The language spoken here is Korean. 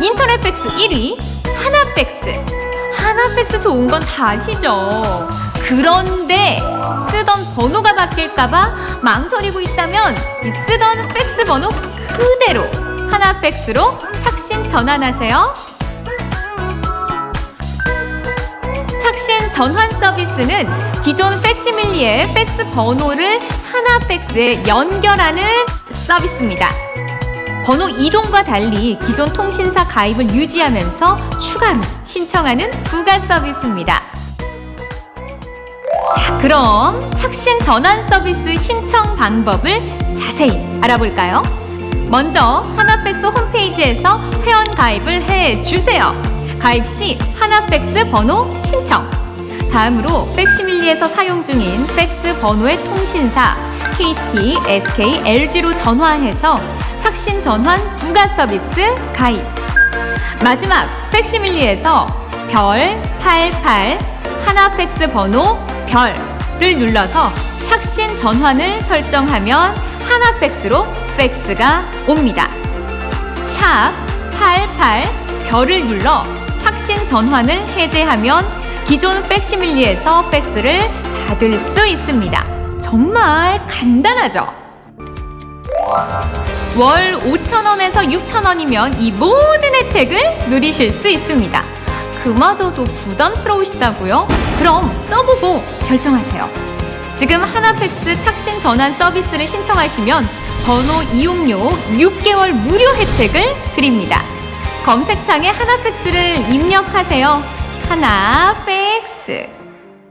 인터넷 팩스 1위 하나 팩스. 하나 팩스 좋은 건 다 아시죠? 그런데 쓰던 번호가 바뀔까봐 망설이고 있다면 이 쓰던 팩스 번호 그대로 하나 팩스로 착신 전환하세요. 착신 전환 서비스는 기존 팩시밀리의 팩스 번호를 하나 팩스에 연결하는 서비스입니다. 번호 이동과 달리 기존 통신사 가입을 유지하면서 추가로 신청하는 부가 서비스입니다. 자, 그럼 착신 전환 서비스 신청 방법을 자세히 알아볼까요? 먼저 하나팩스 홈페이지에서 회원 가입을 해 주세요. 가입 시 하나팩스 번호 신청. 다음으로 팩시밀리에서 사용 중인 팩스 번호의 통신사 KT, SK, LG로 전화해서 착신 전환 부가 서비스 가입. 마지막 팩시밀리에서 별 88 하나 팩스 번호 별을 눌러서 착신 전환을 설정하면 하나 팩스로 팩스가 옵니다. 샵 88 별을 눌러 착신 전환을 해제하면 기존 팩시밀리에서 팩스를 받을 수 있습니다. 정말 간단하죠? 월 5,000원에서 6,000원이면 이 모든 혜택을 누리실 수 있습니다. 그마저도 부담스러우시다고요? 그럼 써보고 결정하세요. 지금 하나팩스 착신 전환 서비스를 신청하시면 번호 이용료 6개월 무료 혜택을 드립니다. 검색창에 하나팩스를 입력하세요. 하나팩스.